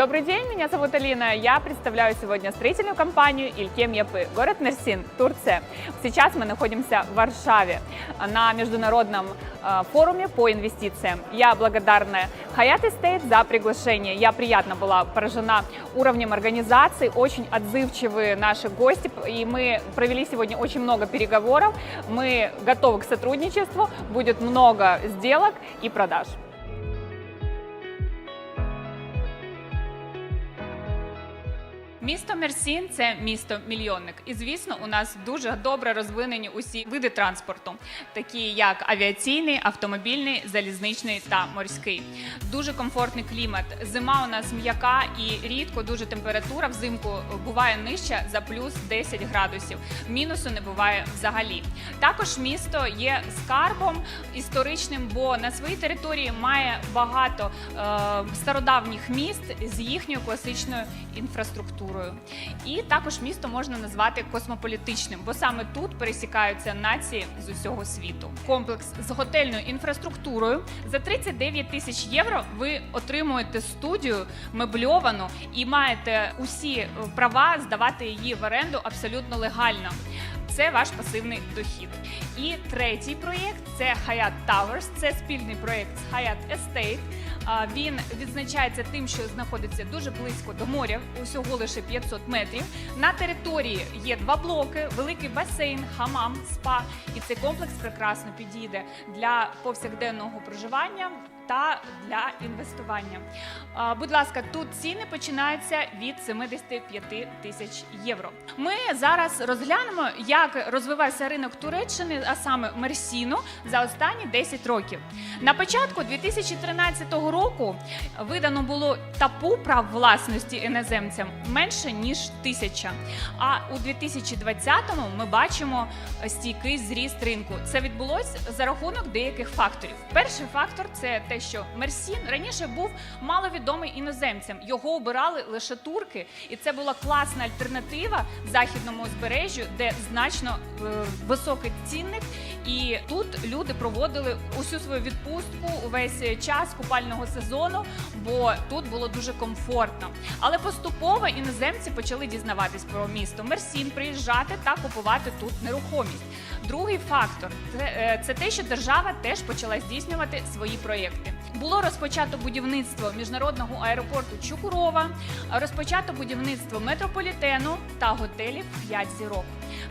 Добрый день, меня зовут Алина. Я представляю сегодня строительную компанию Илькем Япы, город Мерсин, Турция. Сейчас мы находимся в Варшаве на международном э, форуме по инвестициям. Я благодарна Hayat Estate за приглашение. Я приятно была поражена уровнем организации, очень отзывчивые наши гости, и мы провели сегодня очень много переговоров. Мы готовы к сотрудничеству, будет много сделок и продаж. Місто Мерсін це місто мільйонник. І звісно, у нас дуже добре розвинені усі види транспорту, такі як авіаційний, автомобільний, залізничний та морський. Дуже комфортний клімат. Зима у нас м'яка і рідко дуже температура взимку буває нижча за плюс 10 градусів. Мінусу не буває взагалі. Також місто є скарбом історичним, бо на своїй території має багато е, стародавніх міст з їхньою класичною інфраструктурою. І також місто можна назвати космополітичним, бо саме тут пересікаються нації з усього світу. Комплекс з готельною інфраструктурою за 39 тисяч євро ви отримуєте студію мебльовану і маєте усі е, права здавати її в оренду абсолютно легально. Це ваш пасивний дохід. І третій проєкт це Hyatt Towers. Це спільний проєкт з Hyatt Estate. Він відзначається тим, що знаходиться дуже близько до моря, усього лише 500 метрів. На території є два блоки, великий басейн, хамам, спа. І цей комплекс прекрасно підійде для повсякденного проживання та для інвестування. Будь ласка, тут ціни починаються від 75 тисяч євро. Ми зараз розглянемо, як розвивався ринок Туреччини, а саме Мерсіну, за останні 10 років. На початку 2013 року видано було тапу прав власності іноземцям менше ніж тисяча. А у 2020-му ми бачимо стійкий зріст ринку. Це відбулось за рахунок деяких факторів. Перший фактор це те, що Мерсін раніше був маловідомий іноземцям. Його обирали лише турки, і це була класна альтернатива західному узбережжю, де значно е, високий цінник. І тут люди проводили усю свою відпустку увесь час купального сезону, бо тут було дуже комфортно. Але поступово іноземці почали дізнаватись про місто Мерсін, приїжджати та купувати тут нерухомість. Другий фактор це, е, це те, що держава теж почала здійснювати свої проєкти. Було розпочато будівництво міжнародного аеропорту Чукурова, розпочато будівництво метрополітену та готелів 5 зірок.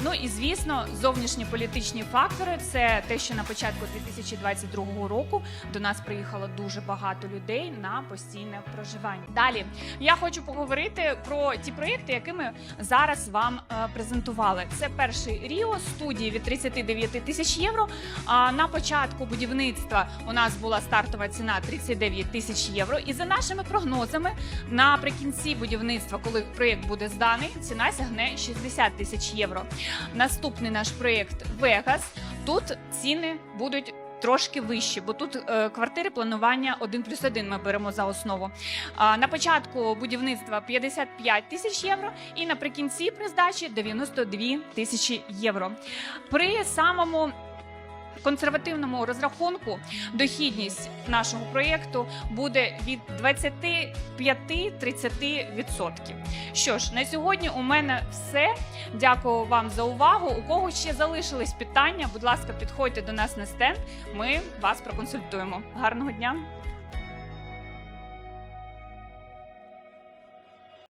Ну і звісно, зовнішні політичні фактори це те, що на початку 2022 року до нас приїхало дуже багато людей на постійне проживання. Далі я хочу поговорити про ті проєкти, які ми зараз вам е, презентували. Це перший Ріо студії від 39 тисяч євро. А на початку будівництва у нас була стартова ціна 39 тисяч євро. І за нашими прогнозами, наприкінці будівництва, коли проєкт буде зданий, ціна сягне 60 тисяч євро. Наступний наш проєкт Вегас. Тут ціни будуть. Трошки вищі, бо тут е, квартири планування 1 плюс 1 ми беремо за основу. А, на початку будівництва 55 тисяч євро, і наприкінці при здачі 92 тисячі євро. При самому консервативному розрахунку дохідність нашого проєкту буде від 25-30%. Що ж, на сьогодні у мене все. Дякую вам за увагу. У кого ще залишились питання, будь ласка, підходьте до нас на стенд. Ми вас проконсультуємо. Гарного дня!